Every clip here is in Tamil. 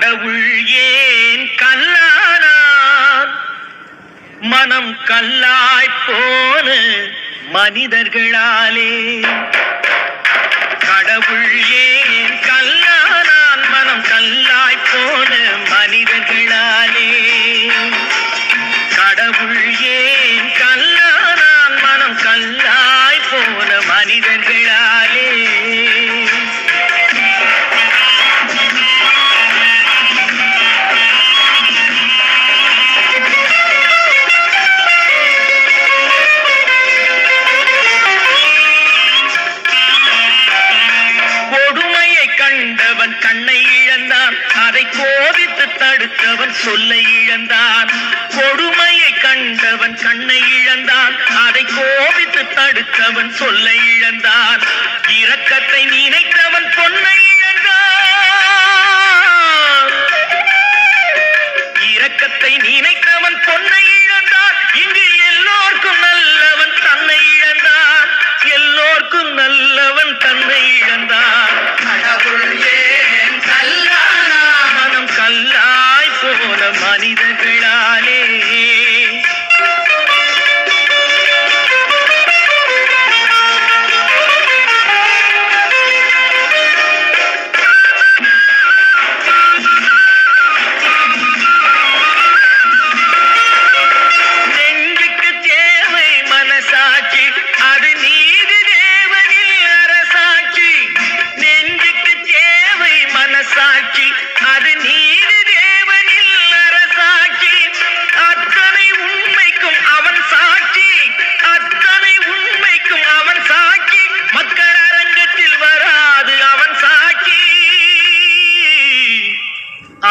கடவுள் ஏன் கல்லானான் மனம் கல்லாய் போன மனிதர்களாலே. கடவுள் ஏன் கல்லானான் மனம் கல்லாய் போன மனிதர்களாலே. கடவுள் ஏன் கோபித்து சொல்லை இழந்தான். கொடுமையை கண்டவன் கண்ணை இழந்தான். அதை கோபித்து தடுத்தவன் சொல்லை இழந்தான். இரக்கத்தை நினைத்தவன் போன மனிதர்களாலே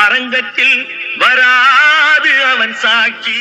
அரங்கத்தில் வராது அவன் சாட்சி.